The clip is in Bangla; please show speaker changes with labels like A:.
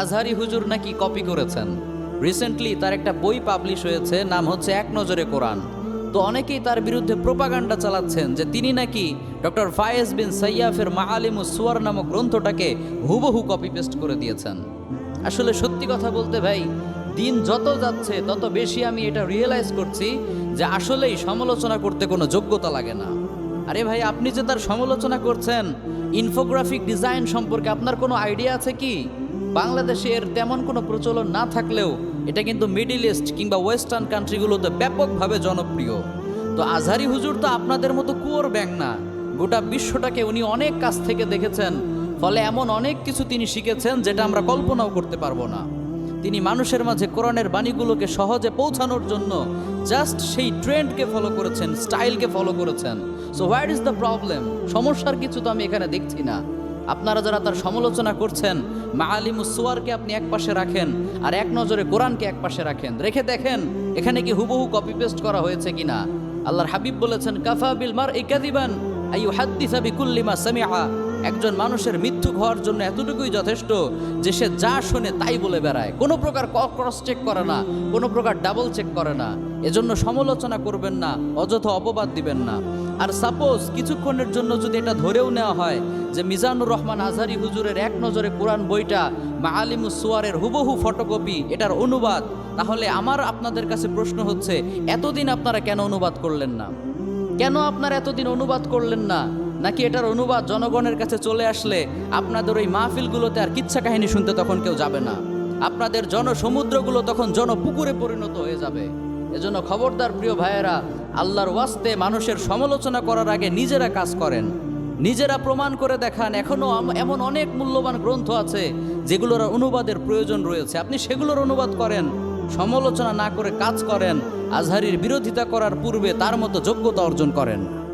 A: আজহারি হুজুর নাকি কপি করেছেন। রিসেন্টলি তার একটা বই পাবলিশ হয়েছে, নাম হচ্ছে এক নজরে কোরআন। তো অনেকেই তার বিরুদ্ধে প্রোপাগান্ডা চালাচ্ছেন যে তিনি নাকি ডক্টর ফায়েজ বিন সৈয়াফের মা মাআলিমু সুয়ার নামক গ্রন্থটাকে হুবহু কপি পেস্ট করে দিয়েছেন। আসলে সত্যি কথা বলতে ভাই, দিন যত যাচ্ছে, তত বেশি আমি এটা রিয়েলাইজ করছি যে আসলেই সমালোচনা করতে কোনো যোগ্যতা লাগে না। আরে ভাই, আপনি যে তার সমালোচনা করছেন ইনফোগ্রাফিক ডিজাইন সম্পর্কে আপনার কোনো আইডিয়া আছে কি? বাংলাদেশে এর তেমন কোনো প্রচলন না থাকলেও এটা কিন্তু মিডিল ইস্ট কিংবা ওয়েস্টার্ন কান্ট্রিগুলোতে ব্যাপকভাবে জনপ্রিয়। তো আজহারি হুজুর তো আপনাদের মতো কুয়োর ব্যাং না। গোটা বিশ্বটাকে উনি অনেক কাছ থেকে দেখেছেন, ফলে এমন অনেক কিছু তিনি শিখেছেন যেটা আমরা কল্পনাও করতে পারব না। তিনি মানুষের মাঝে কোরআনের বাণীগুলোকে সহজে পৌঁছানোর জন্য জাস্ট সেই ট্রেন্ডকে ফলো করেছেন স্টাইলকে ফলো করেছেন। So what is the problem সমস্যার কিছু তো আমি এখানে দেখছি না। আপনারা যারা তার সমালোচনা করছেন মা সুয়ারকে আপনি এক পাশে রাখেন আর এক নজরে কোরআনকে এক পাশে রাখেন। রেখে দেখেন, এখানে কি হুবহু কপি পেস্ট করা হয়েছে কিনা? আল্লাহর হাবিব বলেছেন, কাফা বিল মার ইকাদিবান আইয়ু হাদ্দিসা বিকুল্লিমা সামিআ। একজন মানুষের মৃত্যু হওয়ার জন্য এতটুকুই যথেষ্ট যে সে যা শোনে তাই বলে বেড়ায়। কোনো প্রকার ক্রস চেক করে না, কোনো প্রকার ডাবল চেক করে না। এজন্য সমালোচনা করবেন না, অযথা অপবাদ দিবেন না। আর সাপোজ কিছুক্ষণের জন্য যদি এটা ধরেও নেওয়া হয় যে মিজানুর রহমান আজহারি হুজুরের এক নজরে কোরআন বইটা মাআলিমুস সুয়ারের হুবহু ফটোকপি এটার অনুবাদ, তাহলে আমার আপনাদের কাছে প্রশ্ন হচ্ছে, এতদিন আপনারা কেন অনুবাদ করলেন না? কেন আপনারা এতদিন অনুবাদ করলেন না? নাকি এটার অনুবাদ জনগণের কাছে চলে আসলে আপনাদের ওই মাহফিলগুলোতে আর কিচ্ছা কাহিনী শুনতে তখন কেউ যাবে না? আপনাদের জনসমুদ্রগুলো তখন জনপুকুরে পরিণত হয়ে যাবে। এজন্য খবরদার প্রিয় ভাইয়েরা, আল্লাহর ওয়াস্তে মানুষের সমালোচনা করার আগে নিজেরা কাজ করেন। নিজেরা প্রমাণ করে দেখান এখনও এমন অনেক মূল্যবান গ্রন্থ আছে যেগুলোর অনুবাদের প্রয়োজন রয়েছে। আপনি সেগুলোর অনুবাদ করেন, সমালোচনা না করে কাজ করেন, আজহারির বিরোধিতা করার পূর্বে তার মতো যোগ্যতা অর্জন করেন।